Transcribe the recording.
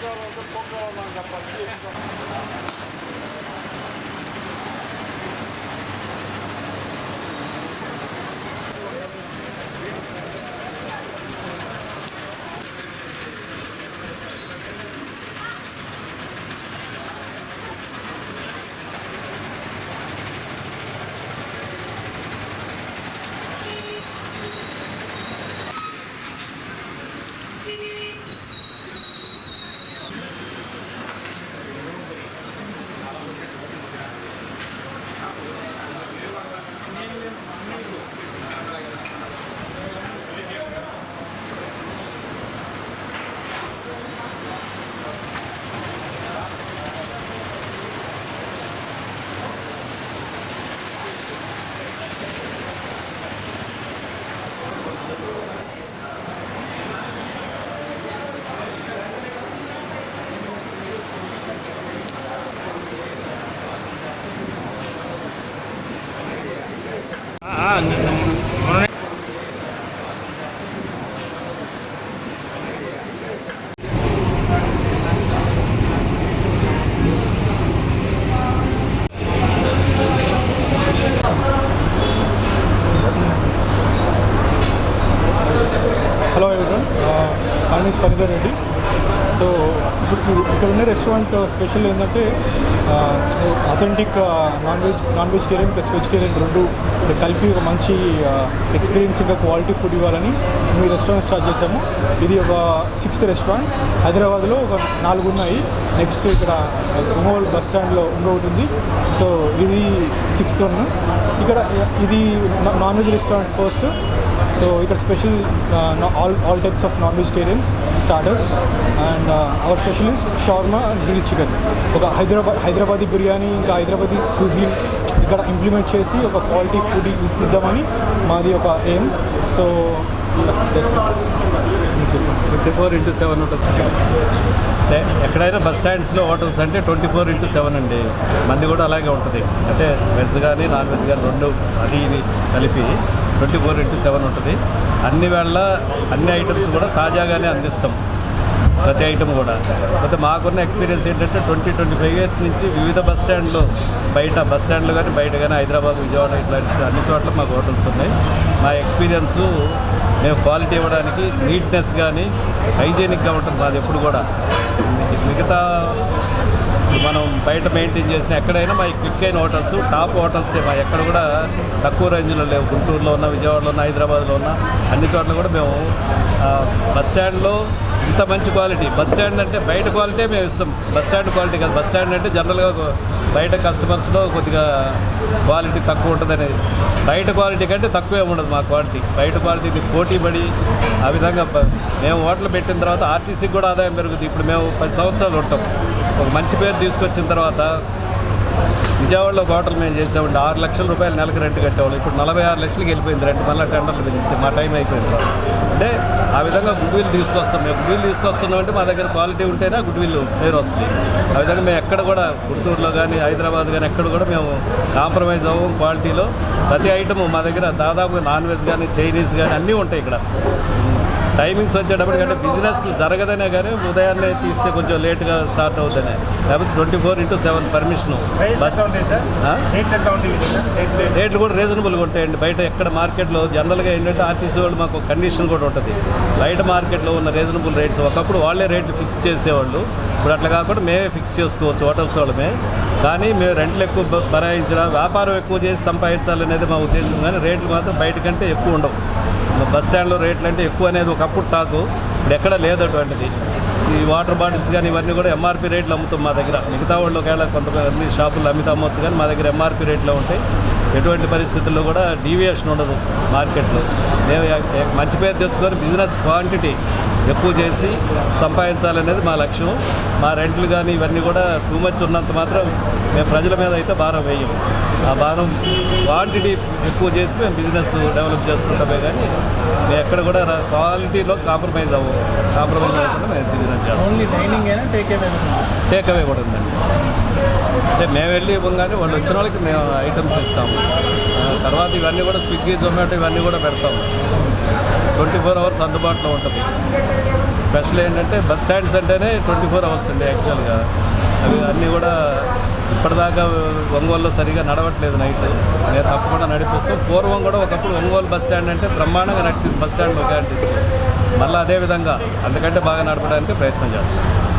güzel oldu. Çok havalandı. Restaurant special ఏంటంటే authentic non veg non vegetarian plus vegetarian రెండు కలిపి ఒక మంచి ఎక్స్పీరియన్స్ ఇంకా క్వాలిటీ ఫుడ్ ఇవ్వాలని మేము రెస్టారెంట్ స్టార్ట్ చేశాము. ఇది ఒక సిక్స్త్ రెస్టారెంట్ హైదరాబాద్లో ఒక నాలుగు ఉన్నాయి. నెక్స్ట్ ఇక్కడ ఒంగోలు బస్ స్టాండ్లో ఇంకొకటి ఉంది. సో ఇది సిక్స్త్ వన్ ఇక్కడ ఇది non veg restaurant first so ఇక్కడ special all all types of non vegetarians starters and our specialist shawarma grill chicken. ఒక హైదరాబాద్ హైదరాబాదీ బిర్యానీ ఇంకా హైదరాబాదీ కుజిన్ ఇక్కడ ఇంప్లిమెంట్ చేసి ఒక క్వాలిటీ ఫుడ్ ఇద్దామని మాది ఒక aim so twenty four into seven ఉంటుంది ఎక్కడైనా బస్ స్టాండ్స్లో హోటల్స్ అంటే ట్వంటీ ఫోర్ ఇంటూ సెవెన్ అండి. మంది కూడా అలాగే ఉంటుంది. అంటే వెజ్ కానీ నాన్ వెజ్ కానీ రెండు అది ఇది కలిపి ట్వంటీ ఫోర్ ఇంటూ సెవెన్ ఉంటుంది. అన్ని వేళ అన్ని ఐటమ్స్ కూడా తాజాగానే అందిస్తాం. ప్రతి ఐటమ్ కూడా. అయితే మాకున్న ఎక్స్పీరియన్స్ ఏంటంటే ట్వంటీ ట్వంటీ ఫైవ్ ఇయర్స్ నుంచి వివిధ బస్ స్టాండ్లు బయట బస్ స్టాండ్లు కానీ బయట కానీ హైదరాబాద్ విజయవాడ ఇట్లాంటి అన్ని చోట్ల మాకు హోటల్స్ ఉన్నాయి. మా ఎక్స్పీరియన్స్ మేము క్వాలిటీ ఇవ్వడానికి నీట్నెస్ కానీ హైజీనిక్గా ఉంటుంది మాది ఎప్పుడు కూడా. మిగతా మనం బయట మెయింటైన్ చేసిన ఎక్కడైనా మా క్విక్ అయిన హోటల్స్ టాప్ హోటల్సే మా ఎక్కడ కూడా తక్కువ రేంజ్లో లేవు. గుంటూరులో ఉన్న విజయవాడలో ఉన్న హైదరాబాద్లో ఉన్న అన్ని చోట్ల కూడా మేము బస్ స్టాండ్లో ఇంత మంచి క్వాలిటీ. బస్ స్టాండ్ అంటే బయట క్వాలిటీ మేము ఇస్తాం. బస్ స్టాండ్ క్వాలిటీ కాదు. బస్ స్టాండ్ అంటే జనరల్గా బయట కస్టమర్స్లో కొద్దిగా క్వాలిటీ తక్కువ ఉంటుంది అనేది బయట క్వాలిటీ కంటే తక్కువే ఉండదు మా క్వాలిటీ. బయట క్వాలిటీకి పోటీ పడి ఆ విధంగా మేము హోటల్ పెట్టిన తర్వాత ఆర్టీసీకి కూడా ఆదాయం పెరుగుతుంది. ఇప్పుడు మేము పది సంవత్సరాలు ఉంటాం. ఒక మంచి పేరు తీసుకొచ్చిన తర్వాత విజయవాడలో కోటలు మేము చేసామండి. ఆరు లక్షల రూపాయలు నెలకు రెంట్ కట్టేవాళ్ళు. ఇప్పుడు నలభై ఆరు లక్షలకి వెళ్ళిపోయింది రెంట్ మళ్ళీ టెండర్లు పిలిస్తే మా టైం అయిపోయింది అంటే ఆ విధంగా గుడ్ విల్ తీసుకొస్తాం. మేము గుడ్ విల్ తీసుకొస్తున్నాం అంటే మా దగ్గర క్వాలిటీ ఉంటేనే గుడ్ విల్ పేరు వస్తుంది. ఆ విధంగా మేము ఎక్కడ కూడా గుంటూరులో కానీ హైదరాబాద్ కానీ ఎక్కడ కూడా మేము కాంప్రమైజ్ అవ్వం క్వాలిటీలో. ప్రతి ఐటమ్ మా దగ్గర దాదాపు నాన్ వెజ్ కానీ చైనీస్ కానీ అన్నీ ఉంటాయి ఇక్కడ. టైమింగ్స్ వచ్చేటప్పటికి అంటే బిజినెస్ జరగదనే కానీ ఉదయాన్నే తీస్తే కొంచెం లేట్గా స్టార్ట్ అవుతుందనే లేకపోతే twenty four into seven permission? రేట్లు కూడా రీజనబుల్గా ఉంటాయండి. బయట ఎక్కడ మార్కెట్లో జనరల్గా ఏంటంటే ఆర్టీసీ వాళ్ళు మాకు కండిషన్ కూడా ఉంటుంది. బయట మార్కెట్లో ఉన్న రీజనబుల్ రేట్స్ ఒకప్పుడు వాళ్ళే రేట్లు ఫిక్స్ చేసేవాళ్ళు. ఇప్పుడు అట్లా కాకుండా మేమే ఫిక్స్ చేసుకోవచ్చు హోటల్స్ వాళ్ళమే. కానీ మేము రెంట్లు ఎక్కువ బ- భరాయించిన వ్యాపారం ఎక్కువ చేసి సంపాదించాలనేది మా ఉద్దేశం. కానీ రేట్లు మాత్రం బయట కంటే ఎక్కువ ఉండవు. బస్ స్టాండ్లో రేట్లు అంటే ఎక్కువ అనేది ఒకప్పుడు టాకు. ఇప్పుడు ఎక్కడ లేదు అటువంటిది. ఈ వాటర్ బాటిల్స్ కానీ ఇవన్నీ కూడా ఎంఆర్పి రేట్లు అమ్ముతాం మా దగ్గర. మిగతా వాళ్ళు ఒకవేళ కొంతమంది షాపులు అమ్మితే అమ్మొచ్చు కానీ మా దగ్గర ఎంఆర్పి రేట్లో ఉంటాయి ఎటువంటి పరిస్థితుల్లో కూడా డీవియేషన్ ఉండదు మార్కెట్లో. మేము మంచి పేరు తెచ్చుకొని బిజినెస్ క్వాంటిటీ ఎక్కువ చేసి సంపాదించాలనేది మా లక్ష్యం. మా రెంట్లు కానీ ఇవన్నీ కూడా టూ మచ్ ఉన్నంత మాత్రం మేము ప్రజల మీద అయితే భారం వేయము ఆ భారం క్వాంటిటీ ఎక్కువ చేసి మేము బిజినెస్ డెవలప్ చేసుకుంటామే కానీ మేము ఎక్కడ కూడా క్వాలిటీలో కాంప్రమైజ్ అవ్వం కాంప్రమైజ్ అవ్వకుండా మేము బిజినెస్ చేస్తాం. ఓన్లీ డైనింగ్ అయినా టేక్ అవే టేక్ అవే కూడా ఉందండి. అంటే మేము వెళ్ళి ఇవ్వగానే వాళ్ళు వచ్చిన వాళ్ళకి మేము ఐటమ్స్ ఇస్తాము. తర్వాత ఇవన్నీ కూడా స్విగ్గీ జొమాటో ఇవన్నీ కూడా పెడతాము. ట్వంటీ ఫోర్ అవర్స్ అందుబాటులో ఉంటుంది. స్పెషల్ ఏంటంటే బస్ స్టాండ్స్ అంటేనే ట్వంటీ ఫోర్ అవర్స్ అండి యాక్చువల్గా అవి అన్నీ కూడా ఇప్పటిదాకా ఒంగోలులో సరిగా నడవట్లేదు నైట్. నేను తప్పకుండా నడిపిస్తాం. పూర్వం కూడా ఒకప్పుడు ఒంగోలు బస్ స్టాండ్ అంటే బ్రహ్మాండంగా నడిచింది. బస్ స్టాండ్ ఒకటి మళ్ళీ అదే విధంగా అంతకంటే బాగా నడపడానికి ప్రయత్నం చేస్తాను